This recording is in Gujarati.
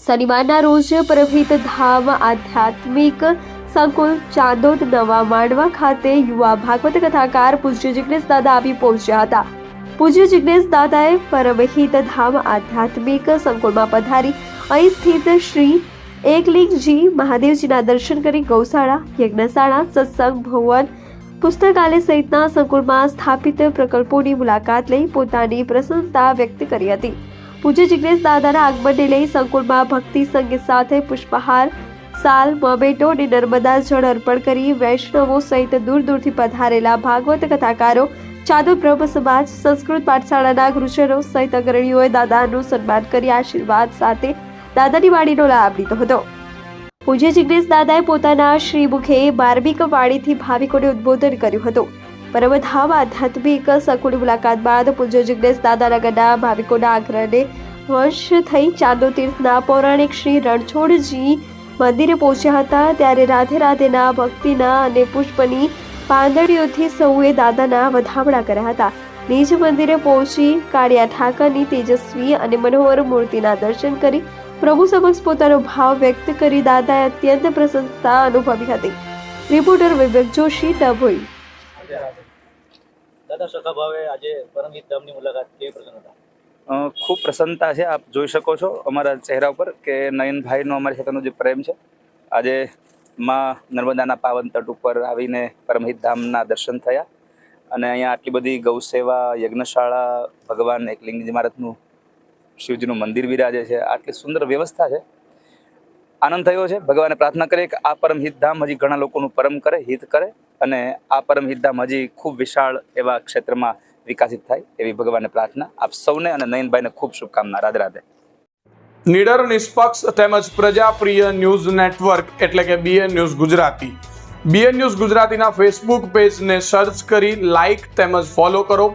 શનિવારના રોજ પરમહિત ધામ આધ્યાત્મિક સંકુલ ચાંદોદ નવા માંડવા ખાતે યુવા ભાગવત કથાકાર પૂજ્ય જિગ્નેશ દાદા આવી પહોંચ્યા હતા. પૂજ્ય જિગ્નેશ દાદાએ પરમહિત ધામ આધ્યાત્મિક સંકુલમાં પધારી અહીં સ્થિત શ્રી એકલિંગજી મહાદેવજીના દર્શન કરી ગૌશાળા, યજ્ઞશાળા, સત્સંગ, ભવન પુસ્તકાલય સહિતના સંકુલમાં સ્થાપિત પ્રકલ્પોની મુલાકાત લઈ પોતાની પ્રસન્નતા વ્યક્ત કરી હતી. પૂજ્ય જિગ્નેશ દાદાના આગમનને લઈ સંકુલમાં ભક્તિ સંગીત સાથે પુષ્પહાર, સાલ મમેટો અને નર્મદા જળ અર્પણ કરી વૈષ્ણવો સહિત દૂર દૂરથી પધારેલા ભાગવત કથાકારો, ચાદુ બ્રહ્મ સમાજ, સંસ્કૃત પાઠશાળાના ગુરુજનો સહિત અગ્રણીઓએ દાદાનું સન્માન કરી આશીર્વાદ સાથે દાદાની વાણીનો લાભ લીધો હતો. પૂજ્ય જિગ્નેશ દાદાએ પોતાના શ્રી મુખે માર્મિક વાણીથી ભાવિકોને ઉદ્બોધન કર્યું હતું. પરમધામ આધ્યાત્મિક સંકુલની મુલાકાત બાદ પૂજ્ય જિગ્નેશ દાદાના ગઢા ભાવિકોના આગ્રહને વંશ થઈ ચાંદો તીર્થના પૌરાણિક શ્રી રણછોડજી મંદિરે પહોંચ્યા હતા. ત્યારે રાધે રાધેના ભક્તિના અને પુષ્પની પાંદડીઓથી સૌએ દાદાના વધામણા કર્યા હતા. નિજ મંદિરે પહોંચી કાળિયા ઠાકરની તેજસ્વી અને મનોહર મૂર્તિના દર્શન કરી પ્રભુ સમક્ષ પોતાનો ભાવ વ્યક્ત કરી દાદાએ અત્યંત પ્રસન્નતા અનુભવી હતી. રિપોર્ટર વિવેક જોશી, ડભોઈ. આજે પરમહિત ધામની ખૂબ પ્રસન્નતા છે, આપ જોઈ શકો છો અમારા ચહેરા ઉપર કે નયનભાઈનો અમારી સાથેનો જે પ્રેમ છે. આજે માં નર્મદાના પાવન તટ ઉપર આવીને પરમહિત ધામના દર્શન થયા અને અહીંયા આટલી બધી ગૌસેવા, યજ્ઞશાળા, ભગવાન એકલિંગજી મહારાજનું શિવજીનું મંદિર બિરાજે છે. આટલી સુંદર વ્યવસ્થા છે. આનંદ થયો છે. ભગવાને પ્રાર્થના કરીએ કે આ પરમ ધામ હજી ઘણા લોકોનું પરમ કરે, હિત કરે અને આ પરમહિત ધામ હજી ખૂબ વિશાળ એવા ક્ષેત્રમાં વિકસિત થાય એવી ભગવાનને પ્રાર્થના. આપ સૌને અને નયનભાઈને ખૂબ શુભકામના. રાધે રાધે. નીડર, નિષ્પક્ષ તેમજ પ્રજાપ્રિય ન્યૂઝ નેટવર્ક એટલે કે BN news Gujarati. BN news ગુજરાતીના ફેસબુક પેજને સર્ચ કરી લાઇક તેમજ ફોલો કરો.